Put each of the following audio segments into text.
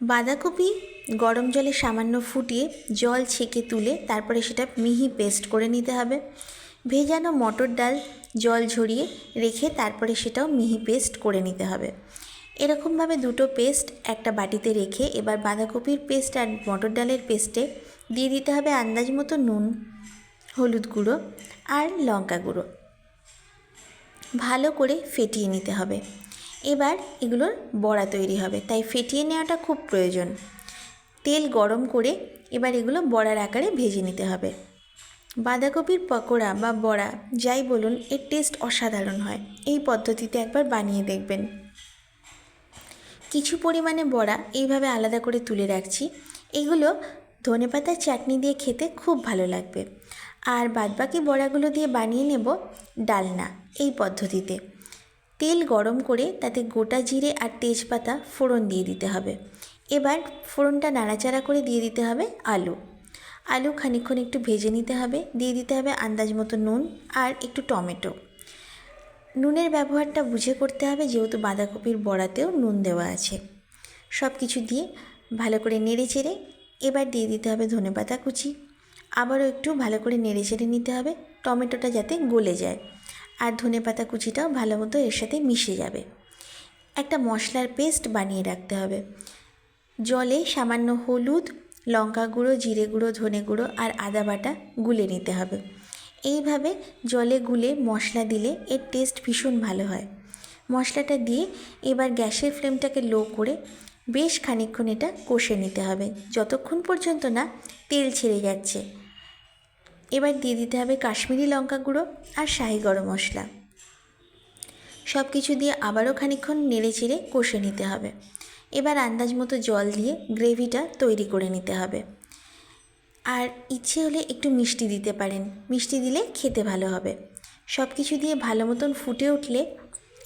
বাঁধাকপি গরম জলে সামান্য ফুটিয়ে জল ছেঁকে তুলে তারপরে সেটা মিহি পেস্ট করে নিতে হবে। ভেজানো মটর ডাল জল ঝরিয়ে রেখে তারপরে সেটাও মিহি পেস্ট করে নিতে হবে। এরকমভাবে দুটো পেস্ট একটা বাটিতে রেখে এবার বাঁধাকপির পেস্ট আর মটর ডালের পেস্টে দিয়ে দিতে হবে আন্দাজ মতো নুন, হলুদ গুঁড়ো আর লঙ্কা গুঁড়ো। ভালো করে ফেটিয়ে নিতে হবে। এবার এগুলোর বড়া তৈরি হবে, তাই ফেটিয়ে নেওয়াটা খুব প্রয়োজন। তেল গরম করে এবার এগুলো বড়ার আকারে ভেজে নিতে হবে। বাঁধাকপির পকোড়া বা বড়া, যাই বলুন, এর টেস্ট অসাধারণ হয়। এই পদ্ধতিতে একবার বানিয়ে দেখবেন। কিছু পরিমাণে বড়া এইভাবে আলাদা করে তুলে রাখছি। এগুলো ধনেপাতার চাটনি দিয়ে খেতে খুব ভালো লাগবে। আর বাদবাকি বড়াগুলো দিয়ে বানিয়ে নেব ডালনা, এই পদ্ধতিতে। তেল গরম করে তাতে গোটা জিরে আর তেজপাতা ফোড়ন দিয়ে দিতে হবে। এবার ফোড়নটা নাড়াচাড়া করে দিয়ে দিতে হবে আলু। আলু খানিকক্ষণ একটু ভেজে নিতে হবে। দিয়ে দিতে হবে আন্দাজ মতো নুন আর একটু টমেটো। নুনের ব্যবহারটা বুঝে করতে হবে, যেহেতু বাঁধাকপির বড়াতেও নুন দেওয়া আছে। সব কিছু দিয়ে ভালো করে নেড়ে চেড়ে এবার দিয়ে দিতে হবে ধনেপাতা কুচি। আবারও একটু ভালো করে নেড়ে চেড়ে নিতে হবে। টমেটোটা যাতে গলে যায়। আর ধনেপাতা কুচিটাও ভালো মতো এর সাথে মিশে যাবে। একটা মশলার পেস্ট বানিয়ে রাখতে হবে। জলে সামান্য হলুদ, লঙ্কা গুঁড়ো, জিরে গুঁড়ো, ধনে গুঁড়ো আর আদা বাটা গুলে নিতে হবে। এইভাবে জলে গুলে মশলা দিলে এর টেস্ট ভীষণ ভালো হয়। মশলাটা দিয়ে এবার গ্যাসের ফ্লেমটাকে লো করে বেশ খানিকক্ষণ এটা কষে নিতে হবে। যতক্ষণ পর্যন্ত না তেল ছেড়ে যাচ্ছে। এবার দিয়ে দিতে হবে কাশ্মীরি লঙ্কা গুঁড়ো আর শাহি গরম মশলা। সব কিছু দিয়ে আবারও খানিকক্ষণ নেড়ে চেড়ে কষে নিতে হবে। এবার আন্দাজ মতো জল দিয়ে গ্রেভিটা তৈরি করে নিতে হবে। আর ইচ্ছে হলে একটু মিষ্টি দিতে পারেন। মিষ্টি দিলে খেতে ভালো হবে। সব কিছু দিয়ে ভালো মতন ফুটে উঠলে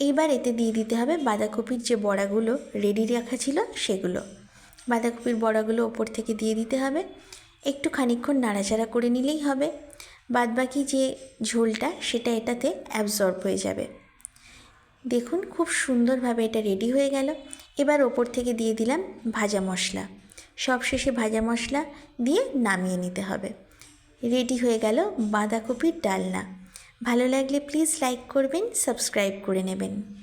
এইবার এতে দিয়ে দিতে হবে বাঁধাকপির যে বড়াগুলো রেডি রাখা ছিল সেগুলো। বাঁধাকপির বড়াগুলো ওপর থেকে দিয়ে দিতে হবে। একটু খানিকক্ষণ নাড়াচাড়া করে নিলেই হবে। বাদবাকি যে ঝোলটা, সেটা এটাতে অ্যাবজর্ব হয়ে যাবে। দেখুন, খুব সুন্দরভাবে এটা রেডি হয়ে গেল। এবার ওপর থেকে দিয়ে দিলাম ভাজা মশলা। সবশেষে ভাজা মশলা দিয়ে নামিয়ে নিতে হবে। রেডি হয়ে গেল বাঁধাকপির ডালনা। ভালো লাগলে প্লিজ লাইক করবেন সাবস্ক্রাইব করে নেবেন।